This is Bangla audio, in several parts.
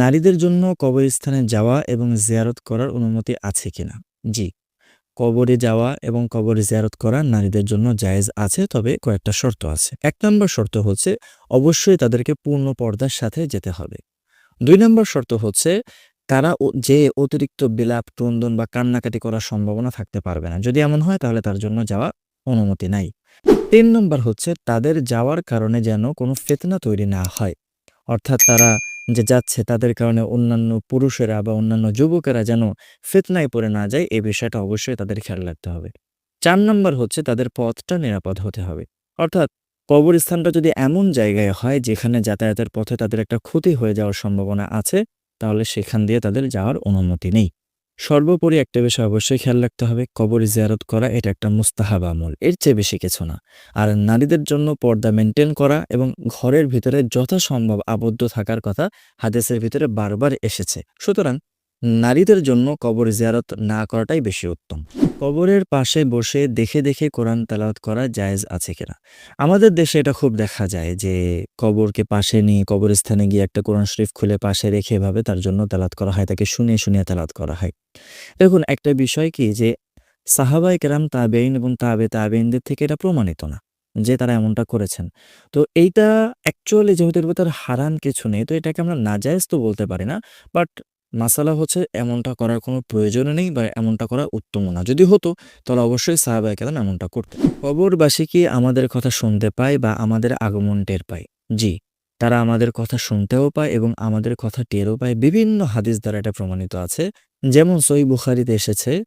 নারীদের জন্য কবরস্থানে যাওয়া এবং জিয়ারত করার অনুমতি আছে কিনা? জি। কবরে যাওয়া এবং কবরে জিয়ারত করা নারীদের জন্য জায়েজ আছে, তবে কয়েকটা শর্ত আছে। এক নম্বর শর্ত হচ্ছে, অবশ্যই তাদেরকে পূর্ণ পর্দার সাথে যেতে হবে। দুই নম্বর শর্ত হচ্ছে, তারা যে অতিরিক্ত বিলাপ, ক্রন্দন বা কান্নাকাটি করার সম্ভাবনা থাকতে পারবে না। যদি এমন হয়, তাহলে তার জন্য যাওয়া অনুমতি নাই। তিন নম্বর হচ্ছে, তাদের যাওয়ার কারণে যেন কোনো ফেতনা তৈরি না হয়। অর্থাৎ তারা যে যাচ্ছে তাদের কারণে অন্যান্য পুরুষেরা বা অন্যান্য যুবকেরা যেন ফেতনায় পড়ে না যায় এই বিষয়টা অবশ্যই তাদের খেয়াল রাখতে হবে। চার নম্বর হচ্ছে তাদের পথটা নিরাপদ হতে হবে। অর্থাৎ কবরস্থানটা যদি এমন জায়গায় হয় যেখানে যাতায়াতের পথে তাদের একটা ক্ষতি হয়ে যাওয়ার সম্ভাবনা আছে, তাহলে সেখান দিয়ে তাদের যাওয়ার অনুমতি নেই। সর্বোপরি একটা বিষয় অবশ্যই খেয়াল রাখতে হবে কবরে জিয়ারত করা এটা একটা মুস্তাহাব আমল, এর চেয়ে বেশি কিছু না। আর নারীদের জন্য পর্দা মেনটেন করা এবং ঘরের ভিতরে যথাসম্ভব আবদ্ধ থাকার কথা হাদিসের ভিতরে বারবার এসেছে। সুতরাং নারীদের জন্য কবর জিয়ারত না করাটাই বেশি উত্তম। কবরের পাশে বসে দেখে দেখে কোরআন তেলাওয়াত করা জায়েজ আছে কিনা? আমাদের দেশে এটা খুব দেখা যায় যে কবরকে পাশে নিয়ে কবরস্থানে গিয়ে একটা কোরআন শরীফ খুলে পাশে রেখে এভাবে তার জন্য তেলাওয়াত করা হয়, তাকে শুনিয়ে শুনিয়ে তেলাওয়াত করা হয়। দেখুন, একটা বিষয় কি যে সাহাবাই কেরাম তাবেইন এবং তাবে তাবেইনদের থেকে এটা প্রমাণিত না যে তারা এমনটা করেছেন। তো এইটা অ্যাকচুয়ালি যেহেতু এর ভেতর হারান কিছু নেই, তো এটাকে আমরা নাজায়েজ তো বলতে পারি না বাট মাসালা হচ্ছে এমনটা করার কোনো প্রয়োজন নেই বা এমনটা করা উত্তম না। যদি হতো, তাহলে অবশ্যই সাহাবাই কেরাম এমনটা করতে কবরবাসী কি আমাদের কথা শুনতে পায় বা আমাদের আগমন টের পায়? জি, তারা আমাদের কথা শুনতেও পায় এবং আমাদের কথা টেরও পায়। বিভিন্ন হাদিস দ্বারা এটা প্রমাণিত আছে। যেমন সই বুখারিতে এসেছে,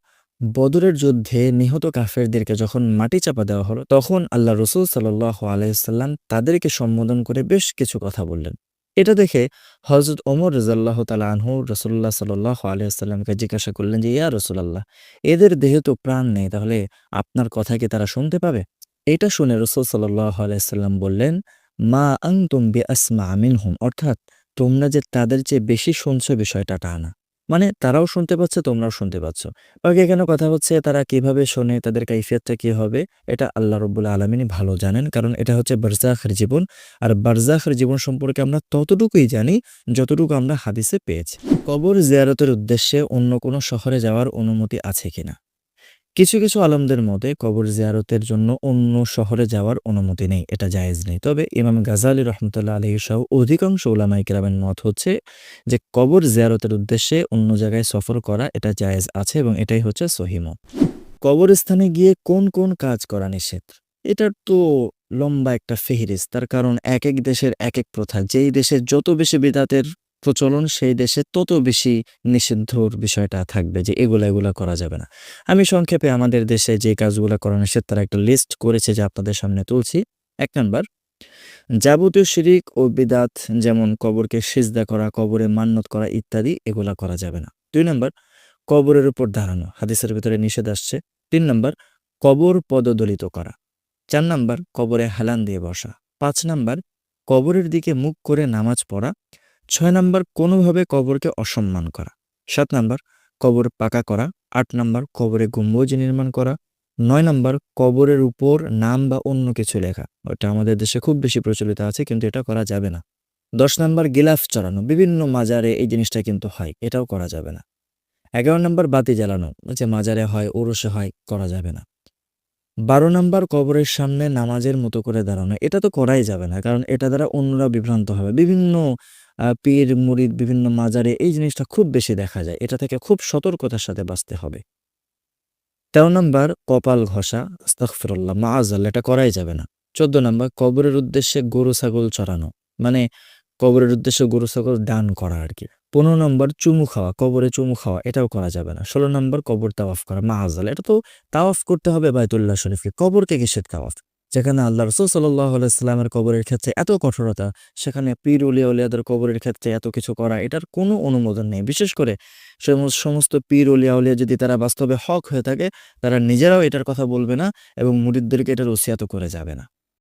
বদরের যুদ্ধে নিহত কাফেরদেরকে যখন মাটি চাপা দেওয়া হলো, তখন আল্লাহ রসুল সাল্লাহ আলাইসাল্লাম তাদেরকে সম্বোধন করে বেশ কিছু কথা বললেন। এটা দেখে হজরত ওমর রাজাল্লাহ তালা আনহু রসুল্লাহ সাল্লাহ আলিয়াকে জিজ্ঞাসা করলেন যে, ইয়া রসুলাল্লাহ, এদের দেহে তো প্রাণ নেই, তাহলে আপনার কথা কি তারা শুনতে পাবে? এটা শুনে রসুল সাল্লাহ আলাইসাল্লাম বললেন, মা আং তুম তুম্বি আসমা আমিন হুম অর্থাৎ তোমরা যে তাদের চেয়ে বেশি শুনছো বিষয়টা টা না। মানে তারাও শুনতে পাচ্ছে, তোমরাও শুনতে পাচ্ছ। বাকি এখানে কথা হচ্ছে, তারা কীভাবে শোনে, তাদের কাইফিয়াতটা কী হবে, এটা আল্লাহ রব্বুল আলমিনী ভালো জানেন। কারণ এটা হচ্ছে বারজাখের জীবন। আর বারজাখের জীবন সম্পর্কে আমরা ততটুকুই জানি, যতটুকু আমরা হাদিসে পেয়েছি। কবর জিয়ারতের উদ্দেশ্যে অন্য কোনো শহরে যাওয়ার অনুমতি আছে কিনা? কিছু কিছু আলমদের মতে কবর জিয়ারতের জন্য অন্য শহরে যাওয়ার অনুমতি নেই, এটা জায়েজ নেই। তবে ইমাম গাজালি রহমতুল্লাহ আলহী সহ অধিকাংশ ওলামাই কেরামের মত হচ্ছে যে কবর জিয়ারতের উদ্দেশ্যে অন্য জায়গায় সফর করা এটা জায়েজ আছে এবং এটাই হচ্ছে সহিম কবরস্থানে গিয়ে কোন কোন কাজ করা নিষেধ? এটার তো লম্বা একটা ফেহিরিস্ত। তার কারণ এক এক দেশের এক এক প্রথা। যেই দেশে যত বেশি বিদাতের প্রচলন সেই দেশে তত বেশি নিষিদ্ধর বিষয়টা থাকবে যে এগুলা এগুলা করা যাবে না। আমি সংক্ষেপে আমাদের দেশে যে কাজগুলো করা নিষেধ, তারা একটা লিস্ট করেছে যে আপনাদের সামনে তুলছি। এক নাম্বার, যাবতীয় শিরিক ও বিদাত যেমন কবরকে সিজদা করা, কবরে মান্নত করা ইত্যাদি, এগুলা করা যাবে না। দুই নম্বর, কবরের উপর দাঁড়ানো হাদিসের ভিতরে নিষেধ আসছে। তিন নম্বর, কবর পদদলিত করা। চার নাম্বার, কবরে হালান দিয়ে বসা। পাঁচ নম্বর, কবরের দিকে মুখ করে নামাজ পড়া। ছয় নাম্বার, কোনোভাবে কবরকে অসম্মান করা। সাত নাম্বার, কবর পাকা করা। আট নাম্বার, কবরে গম্বুজ নির্মাণ করা। নয় নাম্বার, কবরের উপর নাম বা অন্য কিছু লেখা। ওটা আমাদের দেশে খুব বেশি প্রচলিত আছে, কিন্তু এটা করা যাবে না। দশ নাম্বার, গিলাফ চড়ানো। বিভিন্ন মাজারে এই জিনিসটা কিন্তু হয়, এটাও করা যাবে না। এগারো নাম্বার, বাতি জ্বালানো। যে মাজারে হয়, ওরসে হয়, করা যাবে না। বারো নাম্বার, কবরের সামনে নামাজের মতো করে দাঁড়ানো। এটা তো করাই যাবে না, কারণ এটা দ্বারা অন্যরা বিভ্রান্ত হবে। বিভিন্ন পীর, মুরিদ, বিভিন্ন মাজারে এই জিনিসটা খুব বেশি দেখা যায়। এটা থেকে খুব সতর্কতার সাথে বাঁচতে হবে। তেরো নাম্বার, কপাল ঘষা, আস্তাগফিরুল্লাহ মাআজাল্লাহ এটা করাই যাবে না। চোদ্দ নম্বর, কবরের উদ্দেশ্যে গরু, ছাগল চড়ানো মানে কবরের উদ্দেশ্যে গরু, ছাগল দান করা আর কি। পনেরো নম্বর, চুমু খাওয়া, কবরে চুমু খাওয়া, এটাও করা যাবে না। ষোলো নম্বর, কবর তাওয়াফ করা মাহাজাল এটা তো তাওয়াফ করতে হবে বাইতুল্লাহ শরীফকে, কবরকে কিসের তাওয়াফ। যেখানে আল্লাহ রসুল সাল্লাহ আলাইস্লামের কবরের ক্ষেত্রে এত কঠোরতা, সেখানে পীর উলিয়া উলিয়াদের কবরের ক্ষেত্রে এত কিছু করা, এটার কোনো অনুমোদন নেই। বিশেষ করে সমস্ত- পীর উলিয়া উলিয়া যদি তারা বাস্তবে হক হয়ে থাকে, তারা নিজেরাও এটার কথা বলবে না এবং মুরিদদেরকে এটার ওসিয়াত করে যাবে না।